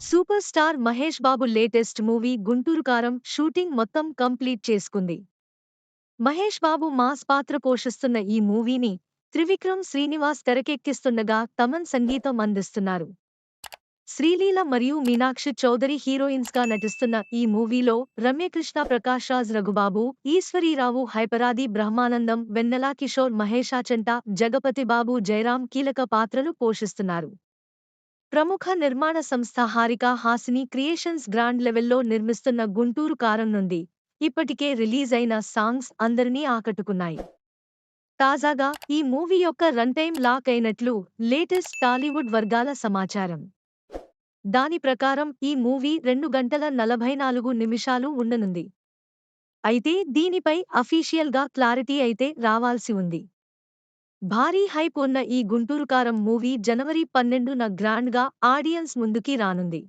Super star Mahesh Babu latest movie Guntur Kaaram shooting మొత్తం complete చేసుకుంది. Mahesh Babu mass పాత్ర పోషిస్తున్న ఈ మూవీని త్రివిక్రమ్ శ్రీనివాస్ తెరకెక్కిస్తుండగా తమన్ సంగీతం అందిస్తున్నారు. శ్రీలీల మరియు మీనాక్షి చౌదరి హీరోయిన్స్గా నటిస్తున్న ఈ మూవీలో రమ్యకృష్ణ ప్రకాష్ రాజ్ రఘుబాబు ఈశ్వరీరావు హైపరాది బ్రహ్మానందం వెన్నెలా కిషోర్ మహేషాచంట జగపతి బాబు జయరాం కీలక పాత్రలు పోషిస్తున్నారు. ప్రముఖ నిర్మాణ సంస్థ హారిక హాసిని క్రియేషన్స్ గ్రాండ్ లెవెల్లో నిర్మిస్తున్న గుంటూరు కారం నుండి ఇప్పటికే రిలీజ్ అయిన సాంగ్స్ అందరినీ ఆకట్టుకున్నాయి. తాజాగా ఈ మూవీ యొక్క రన్ టైం లాక్ అయినట్లు లేటెస్ట్ టాలీవుడ్ వర్గాల సమాచారం. దాని ప్రకారం ఈ మూవీ రెండు గంటల నలభై నాలుగు నిమిషాలు ఉండనుంది. అయితే దీనిపై అఫీషియల్గా క్లారిటీ అయితే రావాల్సి ఉంది. భారీ హైప్ ఉన్న ఈ గుంటూరు కారం మూవీ జనవరి పన్నెండున గ్రాండ్గా ఆడియన్స్ ముందుకి రానుంది.